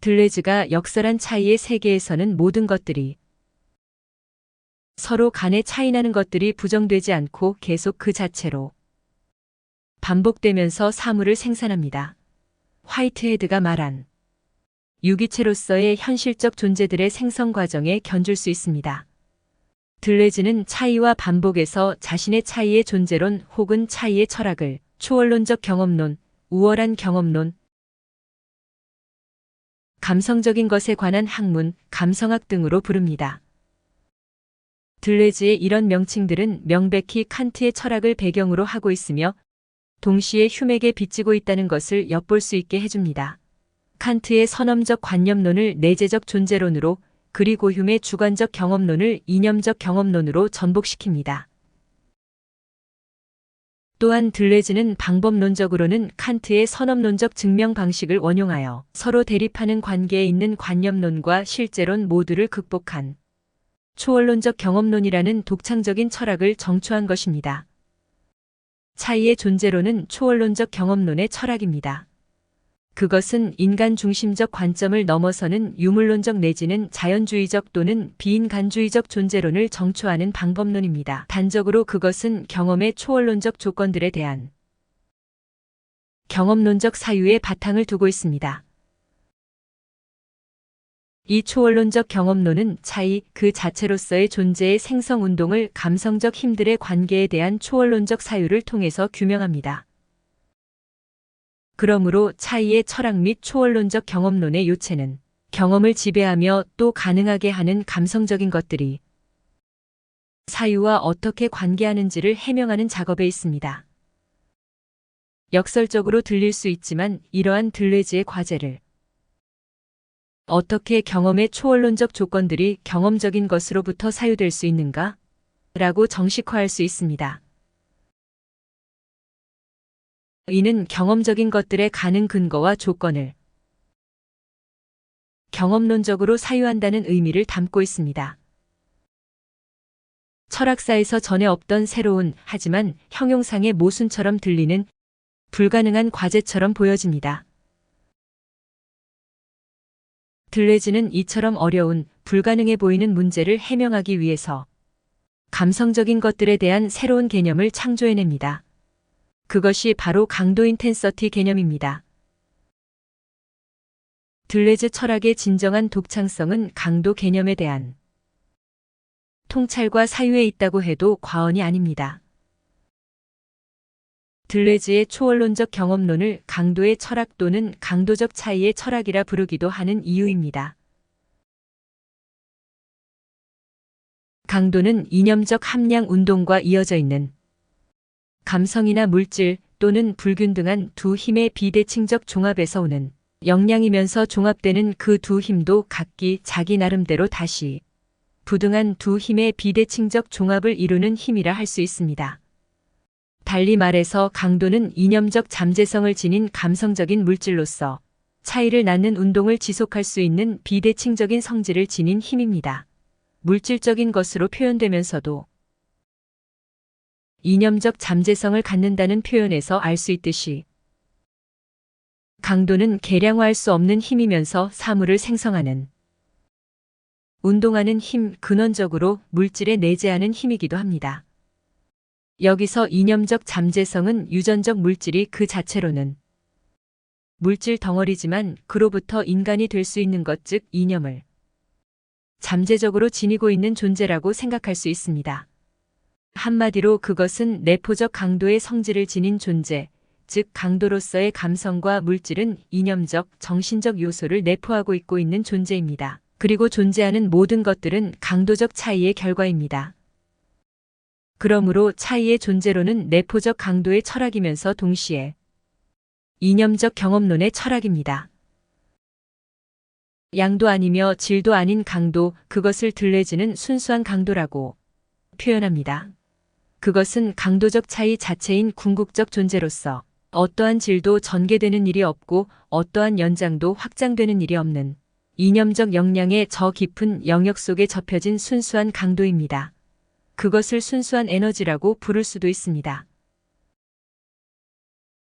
들레즈가 역설한 차이의 세계에서는 모든 것들이 서로 간에 차이나는 것들이 부정되지 않고 계속 그 자체로 반복되면서 사물을 생산합니다. 화이트헤드가 말한 유기체로서의 현실적 존재들의 생성 과정에 견줄 수 있습니다. 들레즈는 차이와 반복에서 자신의 차이의 존재론 혹은 차이의 철학을 초월론적 경험론, 우월한 경험론, 감성적인 것에 관한 학문, 감성학 등으로 부릅니다. 들레즈의 이런 명칭들은 명백히 칸트의 철학을 배경으로 하고 있으며 동시에 휴맥에 비치고 있다는 것을 엿볼 수 있게 해줍니다. 칸트의 선험적 관념론을 내재적 존재론으로 그리고 휴메의 주관적 경험론을 이념적 경험론으로 전복시킵니다. 또한 들레즈는 방법론적으로는 칸트의 선험론적 증명 방식을 원용하여 서로 대립하는 관계에 있는 관념론과 실제론 모두를 극복한 초월론적 경험론이라는 독창적인 철학을 정초한 것입니다. 차이의 존재론은 초월론적 경험론의 철학입니다. 그것은 인간 중심적 관점을 넘어서는 유물론적 내지는 자연주의적 또는 비인간주의적 존재론을 정초하는 방법론입니다. 단적으로 그것은 경험의 초월론적 조건들에 대한 경험론적 사유에 바탕을 두고 있습니다. 이 초월론적 경험론은 차이 그 자체로서의 존재의 생성 운동을 감성적 힘들의 관계에 대한 초월론적 사유를 통해서 규명합니다. 그러므로 차이의 철학 및 초월론적 경험론의 요체는 경험을 지배하며 또 가능하게 하는 감성적인 것들이 사유와 어떻게 관계하는지를 해명하는 작업에 있습니다. 역설적으로 들릴 수 있지만 이러한 들레즈의 과제를 어떻게 경험의 초월론적 조건들이 경험적인 것으로부터 사유될 수 있는가? 라고 정식화할 수 있습니다. 이는 경험적인 것들의 가능 근거와 조건을 경험론적으로 사유한다는 의미를 담고 있습니다. 철학사에서 전에 없던 새로운 하지만 형용상의 모순처럼 들리는 불가능한 과제처럼 보여집니다. 들레즈는 이처럼 어려운 불가능해 보이는 문제를 해명하기 위해서 감성적인 것들에 대한 새로운 개념을 창조해냅니다. 그것이 바로 강도 인텐서티 개념입니다. 들레즈 철학의 진정한 독창성은 강도 개념에 대한 통찰과 사유에 있다고 해도 과언이 아닙니다. 들레즈의 초월론적 경험론을 강도의 철학 또는 강도적 차이의 철학이라 부르기도 하는 이유입니다. 강도는 이념적 함량 운동과 이어져 있는 감성이나 물질 또는 불균등한 두 힘의 비대칭적 종합에서 오는 역량이면서 종합되는 그 두 힘도 각기 자기 나름대로 다시 부등한 두 힘의 비대칭적 종합을 이루는 힘이라 할 수 있습니다. 달리 말해서 강도는 이념적 잠재성을 지닌 감성적인 물질로서 차이를 낳는 운동을 지속할 수 있는 비대칭적인 성질을 지닌 힘입니다. 물질적인 것으로 표현되면서도 이념적 잠재성을 갖는다는 표현에서 알 수 있듯이 강도는 계량화할 수 없는 힘이면서 사물을 생성하는 운동하는 힘 근원적으로 물질에 내재하는 힘이기도 합니다. 여기서 이념적 잠재성은 유전적 물질이 그 자체로는 물질 덩어리지만 그로부터 인간이 될 수 있는 것 즉 이념을 잠재적으로 지니고 있는 존재라고 생각할 수 있습니다. 한마디로 그것은 내포적 강도의 성질을 지닌 존재, 즉 강도로서의 감성과 물질은 이념적, 정신적 요소를 내포하고 있고 있는 존재입니다. 그리고 존재하는 모든 것들은 강도적 차이의 결과입니다. 그러므로 차이의 존재로는 내포적 강도의 철학이면서 동시에 이념적 경험론의 철학입니다. 양도 아니며 질도 아닌 강도, 그것을 들레지는 순수한 강도라고 표현합니다. 그것은 강도적 차이 자체인 궁극적 존재로서 어떠한 질도 전개되는 일이 없고 어떠한 연장도 확장되는 일이 없는 이념적 역량의 저 깊은 영역 속에 접혀진 순수한 강도입니다. 그것을 순수한 에너지라고 부를 수도 있습니다.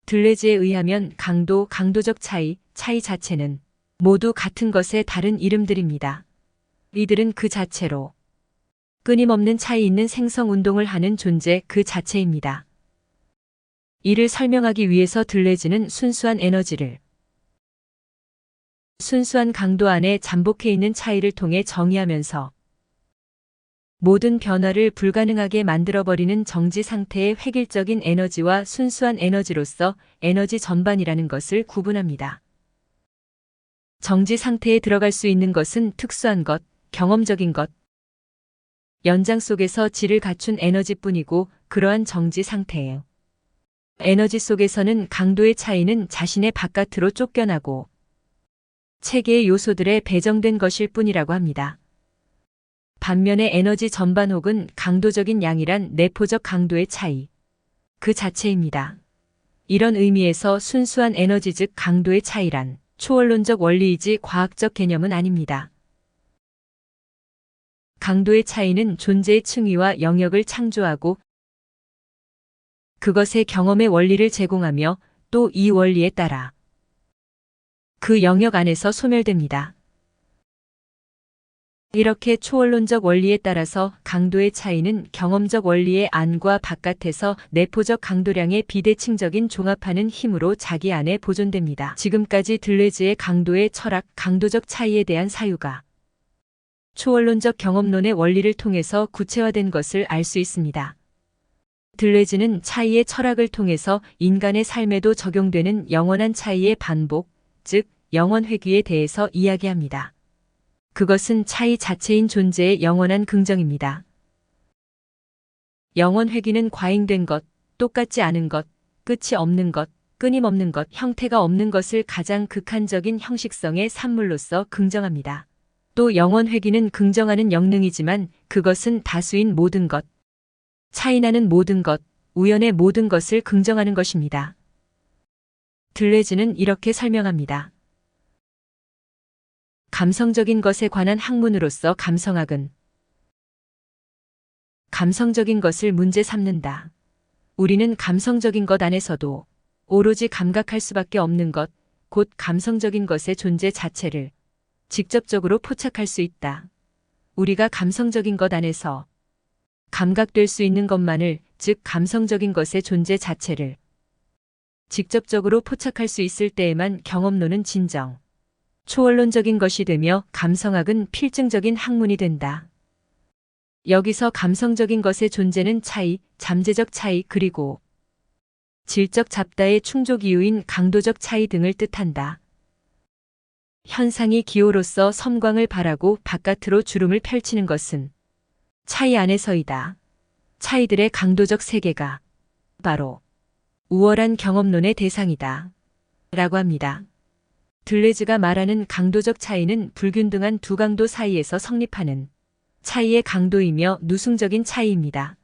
들레즈에 의하면 강도, 강도적 차이, 차이 자체는 모두 같은 것의 다른 이름들입니다. 이들은 그 자체로 끊임없는 차이 있는 생성 운동을 하는 존재 그 자체입니다. 이를 설명하기 위해서 들레지는 순수한 에너지를 순수한 강도 안에 잠복해 있는 차이를 통해 정의하면서 모든 변화를 불가능하게 만들어버리는 정지 상태의 획일적인 에너지와 순수한 에너지로서 에너지 전반이라는 것을 구분합니다. 정지 상태에 들어갈 수 있는 것은 특수한 것, 경험적인 것, 연장 속에서 질을 갖춘 에너지뿐이고 그러한 정지 상태예요. 에너지 속에서는 강도의 차이는 자신의 바깥으로 쫓겨나고 체계의 요소들에 배정된 것일 뿐이라고 합니다. 반면에 에너지 전반 혹은 강도적인 양이란 내포적 강도의 차이. 그 자체입니다. 이런 의미에서 순수한 에너지 즉 강도의 차이란 초월론적 원리이지 과학적 개념은 아닙니다. 강도의 차이는 존재의 층위와 영역을 창조하고 그것의 경험의 원리를 제공하며 또 이 원리에 따라 그 영역 안에서 소멸됩니다. 이렇게 초월론적 원리에 따라서 강도의 차이는 경험적 원리의 안과 바깥에서 내포적 강도량의 비대칭적인 종합하는 힘으로 자기 안에 보존됩니다. 지금까지 들레즈의 강도의 철학, 강도적 차이에 대한 사유가 초월론적 경험론의 원리를 통해서 구체화된 것을 알 수 있습니다. 들레즈는 차이의 철학을 통해서 인간의 삶에도 적용되는 영원한 차이의 반복, 즉 영원 회귀에 대해서 이야기합니다. 그것은 차이 자체인 존재의 영원한 긍정입니다. 영원 회귀는 과잉된 것, 똑같지 않은 것, 끝이 없는 것, 끊임없는 것, 형태가 없는 것을 가장 극한적인 형식성의 산물로서 긍정합니다. 또 영원 회귀는 긍정하는 영능이지만 그것은 다수인 모든 것, 차이나는 모든 것, 우연의 모든 것을 긍정하는 것입니다. 들레즈는 이렇게 설명합니다. 감성적인 것에 관한 학문으로서 감성학은 감성적인 것을 문제 삼는다. 우리는 감성적인 것 안에서도 오로지 감각할 수밖에 없는 것, 곧 감성적인 것의 존재 자체를 직접적으로 포착할 수 있다. 우리가 감성적인 것 안에서 감각될 수 있는 것만을, 즉 감성적인 것의 존재 자체를 직접적으로 포착할 수 있을 때에만 경험론은 진정, 초월론적인 것이 되며 감성학은 필증적인 학문이 된다. 여기서 감성적인 것의 존재는 차이, 잠재적 차이 그리고 질적 잡다의 충족 이유인 강도적 차이 등을 뜻한다. 현상이 기호로서 섬광을 발하고 바깥으로 주름을 펼치는 것은 차이 안에서이다. 차이들의 강도적 세계가 바로 우월한 경험론의 대상이다. 라고 합니다. 들레즈가 말하는 강도적 차이는 불균등한 두 강도 사이에서 성립하는 차이의 강도이며 누승적인 차이입니다.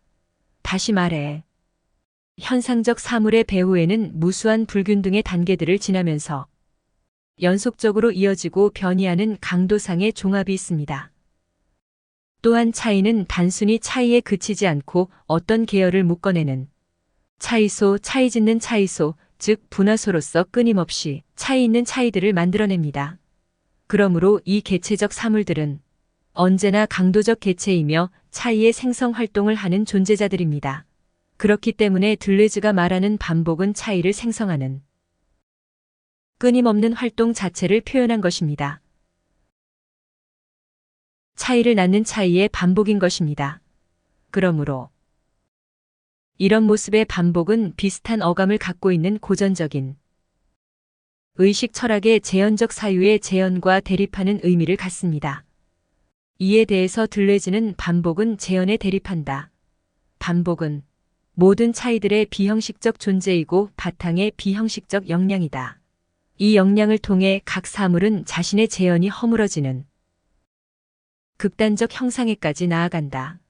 다시 말해, 현상적 사물의 배후에는 무수한 불균등의 단계들을 지나면서 연속적으로 이어지고 변이하는 강도상의 종합이 있습니다. 또한 차이는 단순히 차이에 그치지 않고 어떤 계열을 묶어내는 차이소, 차이 짓는 차이소, 즉 분화소로서 끊임없이 차이 있는 차이들을 만들어냅니다. 그러므로 이 개체적 사물들은 언제나 강도적 개체이며 차이의 생성 활동을 하는 존재자들입니다. 그렇기 때문에 들레즈가 말하는 반복은 차이를 생성하는 끊임없는 활동 자체를 표현한 것입니다. 차이를 낳는 차이의 반복인 것입니다. 그러므로 이런 모습의 반복은 비슷한 어감을 갖고 있는 고전적인 의식 철학의 재현적 사유의 재현과 대립하는 의미를 갖습니다. 이에 대해서 들레즈는 반복은 재현에 대립한다. 반복은 모든 차이들의 비형식적 존재이고 바탕의 비형식적 역량이다. 이 역량을 통해 각 사물은 자신의 재현이 허물어지는 극단적 형상에까지 나아간다.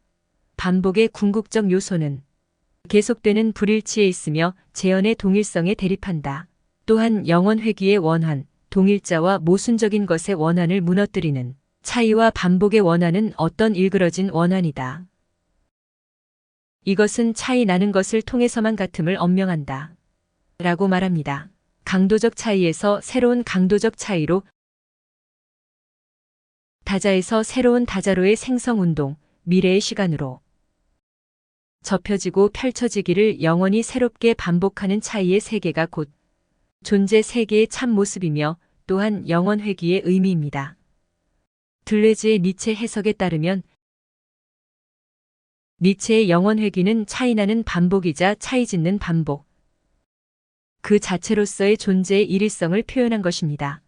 반복의 궁극적 요소는 계속되는 불일치에 있으며 재현의 동일성에 대립한다. 또한 영원 회귀의 원한, 동일자와 모순적인 것의 원한을 무너뜨리는 차이와 반복의 원한은 어떤 일그러진 원한이다. 이것은 차이 나는 것을 통해서만 같음을 엄명한다. 라고 말합니다. 강도적 차이에서 새로운 강도적 차이로 다자에서 새로운 다자로의 생성운동, 미래의 시간으로 접혀지고 펼쳐지기를 영원히 새롭게 반복하는 차이의 세계가 곧 존재 세계의 참 모습이며 또한 영원 회귀의 의미입니다. 들레즈의 니체 해석에 따르면 니체의 영원 회귀는 차이나는 반복이자 차이짓는 반복. 그 자체로서의 존재의 일일성을 표현한 것입니다.